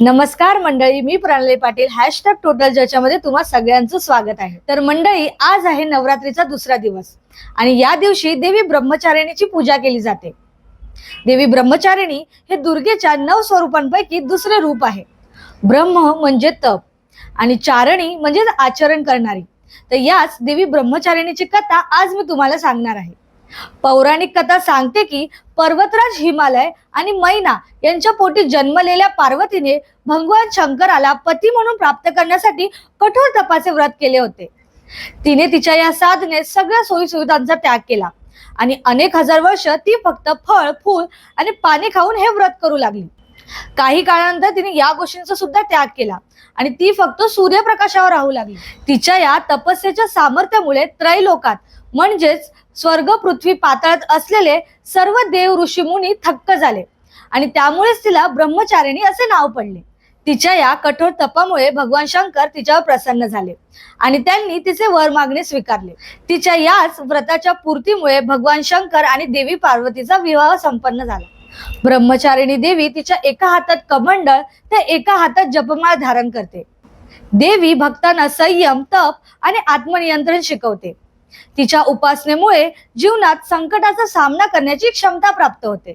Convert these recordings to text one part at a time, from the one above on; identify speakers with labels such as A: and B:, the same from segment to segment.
A: नमस्कार मंडळी मी प्रणाली पाटील हॅशटॅग टोटल ज्याच्यामध्ये तुम्हा सगळ्यांचं स्वागत आहे. तर मंडळी आज आहे नवरात्रीचा दुसरा दिवस आणि या दिवशी देवी ब्रह्मचारिणीची पूजा केली जाते. देवी ब्रह्मचारिणी हे दुर्गेच्या नऊ स्वरूपांपैकी दुसरे रूप आहे. ब्रह्म म्हणजे तप आणि चारणी म्हणजे आचरण करणारी. तर याच देवी ब्रह्मचारिणीची कथा आज मी तुम्हाला सांगणार आहे. पौराणिक कथा सांगते की पर्वतराज हिमालय आणि मैना यांच्या पोटी जन्मलेल्या पार्वतीने भगवान शंकराला पती म्हणून प्राप्त करण्यासाठी कठोर तपाचे व्रत केले होते. तिने तिच्या या साधनेत सगळ्या सोयी सुविधांचा त्याग केला आणि अनेक हजार वर्ष ती फक्त फळ फूल आणि पाणी खाऊन हे व्रत करू लागली. काही काळानंतर तिने या गोष्टींचा सुद्धा त्याग केला. आणि ती फक्त सूर्यप्रकाशावर राहू लागली. तिच्या या तपस्येच्या सामर्थ्यामुळे त्रैलोकात म्हणजेच स्वर्ग पृथ्वी पाताळात असलेले सर्व देव ऋषी मुनी थक्क झाले. आणि त्यामुळेच तिला ब्रह्मचारिणी असे नाव पडले. तिच्या या कठोर तपामुळे भगवान शंकर तिच्यावर प्रसन्न झाले. आणि त्यांनी तिचे वर मागणे स्वीकारले. तिच्या याच व्रताच्या पूर्तीमुळे भगवान शंकर आणि देवी पार्वतीचा विवाह संपन्न झाला. ब्रह्मचारिणी देवी तिच्या एका हातात कमंडळ तर एका हातात जपमाळ धारण करते. देवी भक्तांना संयम तप आणि आत्मनियंत्रण शिकवते. तिच्या उपासनेमुळे जीवनात संकटाचा सामना करण्याची क्षमता प्राप्त होते.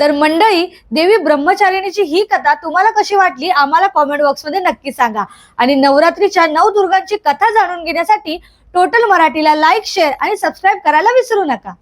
A: तर मंडळी देवी ब्रह्मचारिणीची ही कथा तुम्हाला कशी वाटली? आम्हाला कॉमेंट बॉक्समध्ये नक्की सांगा. आणि नवरात्रीच्या नऊ दुर्गांची कथा जाणून घेण्यासाठी टोटल मराठीला लाईक शेअर आणि सबस्क्राईब करायला विसरू नका.